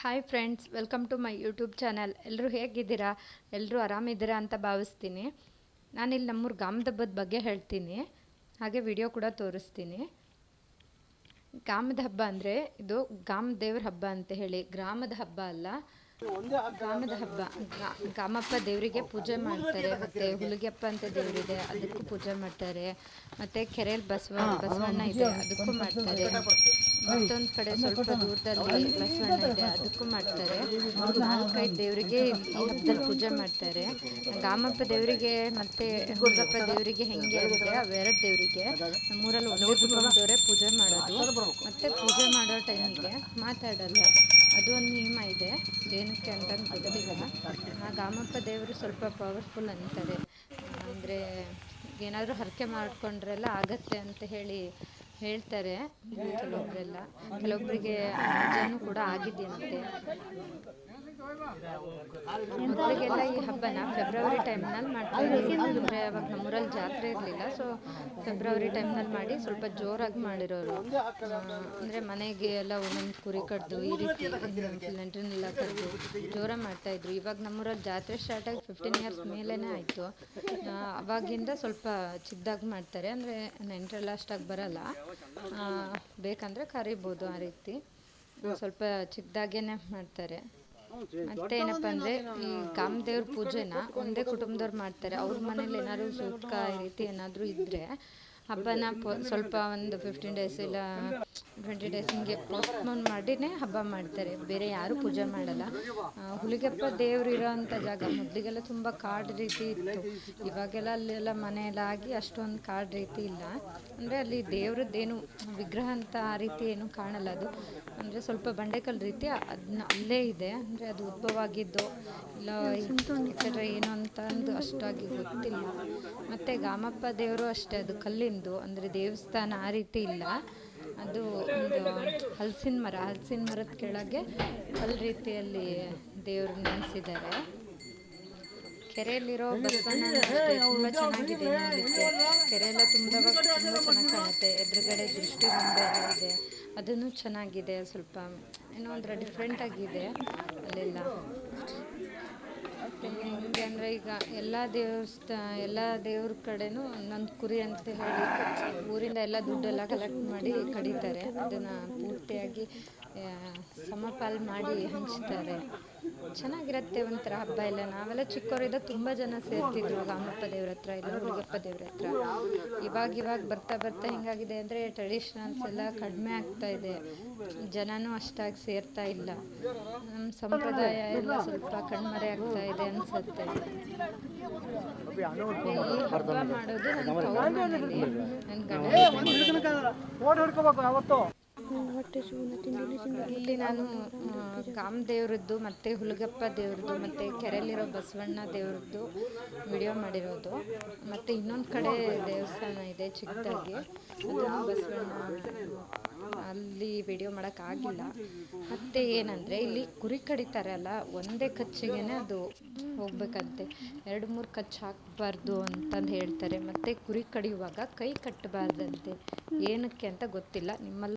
Hi friends welcome to my YouTube channel ಎಲ್ಲರೂ ಹೇಗಿದ್ದೀರಾ? ಎಲ್ಲರೂ ಆರಾಮಿದ್ದೀರಾ ಅಂತ ಭಾವಿಸ್ತೀನಿ. ನಾನಿಲ್ಲಿ ನಮ್ಮೂರ ಗಾಮದ ಹಬ್ಬದ ಬಗ್ಗೆ ಹೇಳ್ತೀನಿ. ಹಾಗೆ ವಿಡಿಯೋ ಕೂಡ ತೋರಿಸ್ತೀನಿ. ಗಾಮದ ಹಬ್ಬ ಅಂದರೆ ಇದು ಗಾಮ ದೇವ್ರ ಹಬ್ಬ ಅಂತ ಹೇಳಿ. ಗ್ರಾಮದ ಹಬ್ಬ ಅಲ್ಲ. ಗ್ರಾಮದ ಹಬ್ಬ. ಗಾಮಪ್ಪ ದೇವರಿಗೆ ಪೂಜೆ ಮಾಡ್ತಾರೆ. ಮತ್ತೆ ಹುಲಿಗೆಪ್ಪ ಅಂತ ದೇವರಿದೆ. ಅದಕ್ಕೂ ಪೂಜೆ ಮಾಡ್ತಾರೆ. ಮತ್ತೆ ಕೆರೆಯಲ್ಲಿ ಬಸವ ಬಸವಣ್ಣ ಇದೆ. ಅದಕ್ಕೂ ಮಾಡ್ತಾರೆ. ಮತ್ತೊಂದು ಕಡೆ ಸ್ವಲ್ಪ ದೂರದಲ್ಲಿ ಬಸವಣ್ಣ ಇದೆ, ಅದಕ್ಕೂ ಮಾಡ್ತಾರೆ. ನಾಲ್ಕೈದು ದೇವರಿಗೆ ಈ ಹಬ್ಬದಲ್ಲಿ ಪೂಜೆ ಮಾಡ್ತಾರೆ. ಗಾಮಪ್ಪ ದೇವರಿಗೆ ಮತ್ತೆ ಹುಡುಗಪ್ಪ ದೇವರಿಗೆ ಹೆಂಗೆ ಅಂದರೆ ಅವೆರಡು ದೇವರಿಗೆ ನಮ್ಮೂರಲ್ಲಿ ಒಂದೇ ಪೂಜೆ ಮಾಡೋದು. ಮತ್ತೆ ಪೂಜೆ ಮಾಡೋ ಟೈಮಿಗೆ ಮಾತಾಡಲ್ಲ. ಅದು ಒಂದು ನಿಯಮ ಇದೆ. ಏನಕ್ಕೆ ಅಂತ ಗೊತ್ತಿಲ್ಲ. ಆ ಗಾಮಪ್ಪ ದೇವರು ಸ್ವಲ್ಪ ಪವರ್ಫುಲ್ ಅಂತಾರೆ. ಅಂದರೆ ಏನಾದರೂ ಹರಕೆ ಮಾಡಿಕೊಂಡ್ರೆಲ್ಲ ಆಗತ್ತೆ ಅಂತ ಹೇಳಿ ಹೇಳ್ತಾರೆ ಕೆಲವೊಬ್ಬರೆಲ್ಲ ಕೆಲವೊಬ್ಬರಿಗೆ ಅಜ್ಜನೂ ಕೂಡ ಆಗಿದೆಯಂತೆ ಮೊದಲಿಗೆಲ್ಲ ಈ ಹಬ್ಬನ ಫೆಬ್ರವರಿ ಟೈಮ್ನಲ್ಲಿ ಮಾಡ್ತಾರೆ. ಅಂದರೆ ಅವಾಗ ನಮ್ಮೂರಲ್ಲಿ ಜಾತ್ರೆ ಇರಲಿಲ್ಲ ಸೊ ಫೆಬ್ರವರಿ ಟೈಮ್ನಲ್ಲಿ ಮಾಡಿ ಸ್ವಲ್ಪ ಜೋರಾಗಿ ಮಾಡಿರೋರು. ಅಂದರೆ ಮನೆಗೆ ಎಲ್ಲ ಒಂದೊಂದು ಕುರಿ ಕಡ್ದು ಈ ರೀತಿ ನೆಂಟ್ರನ್ನೆಲ್ಲ ಕರೆದು ಜೋರಾಗಿ ಮಾಡ್ತಾಯಿದ್ರು ಇವಾಗ ನಮ್ಮೂರಲ್ಲಿ ಜಾತ್ರೆ ಸ್ಟಾರ್ಟ್ ಆಗಿ ಫಿಫ್ಟೀನ್ ಇಯರ್ಸ್ ಮೇಲೇ ಆಯಿತು. ಅವಾಗಿಂದ ಸ್ವಲ್ಪ ಚಿಕ್ಕದಾಗಿ ಮಾಡ್ತಾರೆ. ಅಂದರೆ ನೆಂಟರೆಲ್ಲ ಅಷ್ಟಾಗಿ ಬರಲ್ಲ. ಬೇಕಂದರೆ ಕರಿಬೋದು ಆ ರೀತಿ. ಸ್ವಲ್ಪ ಚಿಕ್ಕದಾಗೇನೆ ಮಾಡ್ತಾರೆ. ಮತ್ತೆ ಏನಪ್ಪ ಅಂದರೆ ಈ ಕಾಮದೇವ್ರ ಪೂಜೆನ ಒಂದೇ ಕುಟುಂಬದವ್ರು ಮಾಡ್ತಾರೆ. ಅವ್ರ ಮನೇಲಿ ಏನಾದ್ರು ಸುಖ ಈ ರೀತಿ ಏನಾದರೂ ಇದ್ದರೆ ಹಬ್ಬನ ಪೊ- ಸ್ವಲ್ಪ ಒಂದು ಫಿಫ್ಟೀನ್ ಡೇಸ್ ಇಲ್ಲ ಟ್ವೆಂಟಿ ಡೇಸ್ ಹಿಂಗೆ ಪೋಸ್ಟ್ಪೋನ್ ಮಾಡಿನೇ ಹಬ್ಬ ಮಾಡ್ತಾರೆ. ಬೇರೆ ಯಾರೂ ಪೂಜೆ ಮಾಡಲ್ಲ. ಹುಲಿಗೆಪ್ಪ ದೇವ್ರು ಇರೋ ಜಾಗ ಮೊದಲಿಗೆಲ್ಲ ತುಂಬ ಕಾಡು ರೀತಿ ಇತ್ತು. ಇವಾಗೆಲ್ಲ ಅಲ್ಲೆಲ್ಲ ಮನೆಯೆಲ್ಲ ಆಗಿ ಅಷ್ಟೊಂದು ಕಾಡು ರೀತಿ ಇಲ್ಲ. ಅಂದರೆ ಅಲ್ಲಿ ದೇವ್ರದ್ದೇನು ವಿಗ್ರಹ ಅಂತ ಆ ರೀತಿ ಏನು ಕಾಣಲ್ಲ ಅದು. ಅಂದರೆ ಸ್ವಲ್ಪ ಬಂಡೆಕಲ್ಲು ರೀತಿ ಅದನ್ನ ಅಲ್ಲೇ ಇದೆ. ಅಂದರೆ ಅದು ಉದ್ಭವ ಆಗಿದ್ದು ಇಲ್ಲ ಏನು ಅಂತ ಅಷ್ಟಾಗಿ ಗೊತ್ತಿಲ್ಲ. ಮತ್ತು ಗಾಮಪ್ಪ ದೇವರು ಅಷ್ಟೇ, ಅದು ಕಲ್ಲಿಂದು ಅಂದರೆ ದೇವಸ್ಥಾನ ಆ ರೀತಿ ಇಲ್ಲ. ಅದು ಒಂದು ಹಲಸಿನ ಮರ, ಹಲಸಿನ ಮರದ ಕೆಳಗೆ ಹಲ್ ರೀತಿಯಲ್ಲಿ ದೇವರು ನೆನೆಸಿದ್ದಾರೆ. ಕೆರೆಯಲ್ಲಿರೋ ಬಸವಣ್ಣ ತುಂಬ ಚೆನ್ನಾಗಿದೆ ನೋಡಲಿಕ್ಕೆ. ಕೆರೆ ಎಲ್ಲ ತುಂಬ ತುಂಬ ಚೆನ್ನಾಗಿ ಕಾಣುತ್ತೆ. ಎದುರುಗಡೆ ದೃಷ್ಟಿಗೊಂಬೆ ಎಲ್ಲ ಇದೆ. ಅದನ್ನು ಚೆನ್ನಾಗಿದೆ ಸ್ವಲ್ಪ, ಏನೋ ಒಂಥರ ಡಿಫ್ರೆಂಟಾಗಿದೆ ಅಲ್ಲೆಲ್ಲ. ಅಂದರೆ ಈಗ ಎಲ್ಲ ದೇವಸ್ಥಾನ ಎಲ್ಲ ದೇವ್ರ ಕಡೆನೂ ಒಂದೊಂದು ಕುರಿ ಅಂತ ಹೇಳಿ ಊರಿಂದ ಎಲ್ಲ ದುಡ್ಡೆಲ್ಲ ಕಲೆಕ್ಟ್ ಮಾಡಿ ಕಡಿತಾರೆ. ಅದನ್ನು ಪೂರ್ತಿಯಾಗಿ ಸಮಪಾಲು ಮಾಡಿ ಹಂಚ್ತಾರೆ. ಚೆನ್ನಾಗಿರುತ್ತೆ ಒಂಥರ ಹಬ್ಬ ಎಲ್ಲ. ನಾವೆಲ್ಲ ಚಿಕ್ಕವರಿದ್ದ ತುಂಬ ಜನ ಸೇರ್ತಿದ್ರು ಗಾಮಪ್ಪ ದೇವ್ರ ಹತ್ರ ಇಲ್ಲ ಹುಡುಗಪ್ಪ ದೇವ್ರ ಹತ್ರ. ಇವಾಗ ಇವಾಗ ಬರ್ತಾ ಬರ್ತಾ ಹಿಂಗಾಗಿದೆ ಅಂದರೆ ಟ್ರೆಡಿಷ್ನಲ್ಸ್ ಎಲ್ಲ ಕಡಿಮೆ ಆಗ್ತಾ ಇದೆ. ಜನನೂ ಅಷ್ಟಾಗಿ ಸೇರ್ತಾ ಇಲ್ಲ. ನಮ್ಮ ಸಂಪ್ರದಾಯ ಎಲ್ಲ ಸ್ವಲ್ಪ ಕಣ್ಮರೆ ಆಗ್ತಾ ಇದೆ ಅನ್ಸುತ್ತೆ. ಈ ಹಬ್ಬ ಮಾಡೋದು ನನ್ನ ನನ್ನ ಗಂಡ ಇಲ್ಲಿ ನಾನು ಕಾಮ ಕಾಮದೇವ್ರದ್ದು ಮತ್ತು ಹುಲಗಪ್ಪ ದೇವ್ರದ್ದು ಮತ್ತು ಕೆರೆಯಲ್ಲಿರೋ ಬಸವಣ್ಣ ದೇವ್ರದ್ದು ವಿಡಿಯೋ ಮಾಡಿರೋದು. ಮತ್ತು ಇನ್ನೊಂದು ಕಡೆ ದೇವಸ್ಥಾನ ಇದೆ ಚಿಕ್ಕದಾಗಿ. ಅದನ್ನು ಬಸವಣ್ಣ. ಅಲ್ಲಿ ವಿಡಿಯೋ ಮಾಡೋಕ್ಕಾಗಿಲ್ಲ ಮತ್ತು ಏನಂದರೆ ಇಲ್ಲಿ ಕುರಿ ಕಡಿತಾರಲ್ಲ ಒಂದೇ ಕಚ್ಚಿಗೆನೆ ಅದು ಹೋಗ್ಬೇಕಂತೆ. ಎರಡು ಮೂರು ಕಚ್ಚು ಹಾಕಬಾರ್ದು ಅಂತಂದು ಹೇಳ್ತಾರೆ. ಮತ್ತು ಕುರಿ ಕಡಿಯುವಾಗ ಕೈ ಕಟ್ಟಬಾರ್ದಂತೆ ಏನಕ್ಕೆ ಅಂತ ಗೊತ್ತಿಲ್ಲ. ನಿಮ್ಮಲ್ಲಿ